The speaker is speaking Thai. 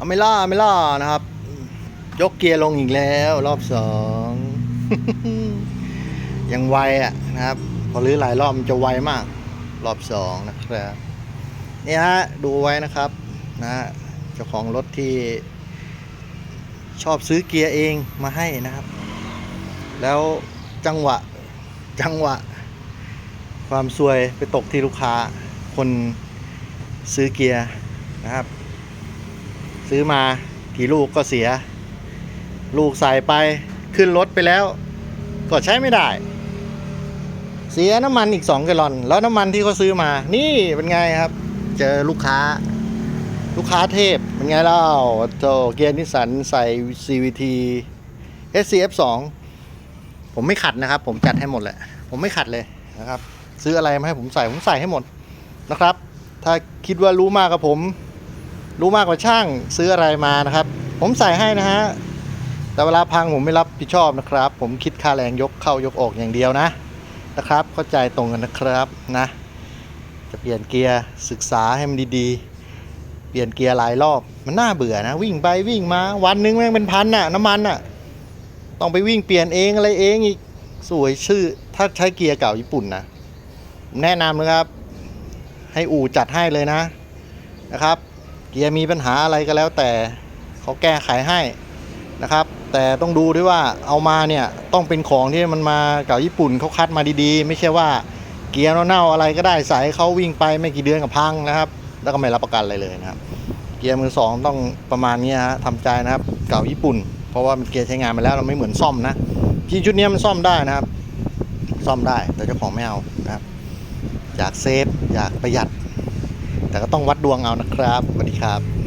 อเมล่าอเมล่านะครับ ยกเกียร์ลงอีกแล้วรอบสองยังไวอะนะครับ พอรื้อหลายรอบมันจะไวมาก รอบสองนะครับนี่ฮะดูไว้นะครับนะฮะเจ้าของรถที่ ชอบซื้อเกียร์เองมาให้นะครับ แล้วจังหวะจังหวะ ความซวยไปตกที่ลูกค้าคนซื้อเกียร์นะครับ ซื้อมากี่ลูกก็เสีย ลูกใส่ไปขึ้นรถไปแล้ว ก็ใช้ไม่ได้ เสียน้ำมันอีก 2 แกลลอน แล้วน้ำมันที่เขาซื้อมา นี่เป็นไงครับ เจอลูกค้า ลูกค้าเทพเป็นไงเล่าโจเกียร์นิสสันใส่ CVT SCF 2 ผมไม่ขัดนะครับ ผมจัดให้หมดแหละ ผมไม่ขัดเลยนะครับ ซื้ออะไรมาให้ผมใส่ผมใส่ให้หมดนะครับ ถ้าคิดว่ารู้มากกับผม รู้มากกว่าช่างซื้ออะไรมานะครับ ผมใส่ให้นะฮะแต่เวลาพังผมไม่รับผิดชอบนะครับ ผมคิดค่าแรงยกเข้ายกออกอย่างเดียวนะนะครับ เข้าใจตรงกันนะครับนะ จะเปลี่ยนเกียร์ศึกษาให้มันดีๆ เปลี่ยนเกียร์หลายรอบมันน่าเบื่อนะ วิ่งไปวิ่งมาวันหนึงแม่งเป็นพันน่ะน้ำมันน่ะต้องไปวิ่งเปลี่ยนเองอะไรเองอีกสวยชื่อถ้าใช้เกียร์เก่าญี่ปุ่นนะแนะนำนะครับ ให้อู่จัดให้เลยนะนะครับ เกียร์มีปัญหาอะไรก็แล้วแต่เขาแก้ไขให้นะครับ แต่ต้องดูด้วยว่าเอามาเนี่ยต้องเป็นของที่มันมาเก่าญี่ปุ่นเขาคัดมาดีๆ ไม่ใช่ว่าเกียร์เน่าๆอะไรก็ได้ใส่เขาวิ่งไปไม่กี่เดือนกับพังนะครับ แล้วก็ไม่รับประกันอะไรเลยนะครับ เกียร์มือสองต้องประมาณนี้ฮะทำใจนะครับ เก่าญี่ปุ่น เพราะว่ามันเกียร์ใช้งานมาแล้วเราไม่เหมือนซ่อมนะจริงชุดนี้มันซ่อมได้นะครับ ซ่อมได้แต่เจ้าของไม่เอานะครับอยากเซฟอยากประหยัด แต่ก็ต้องวัดดวงเอานะครับสวัสดีครับ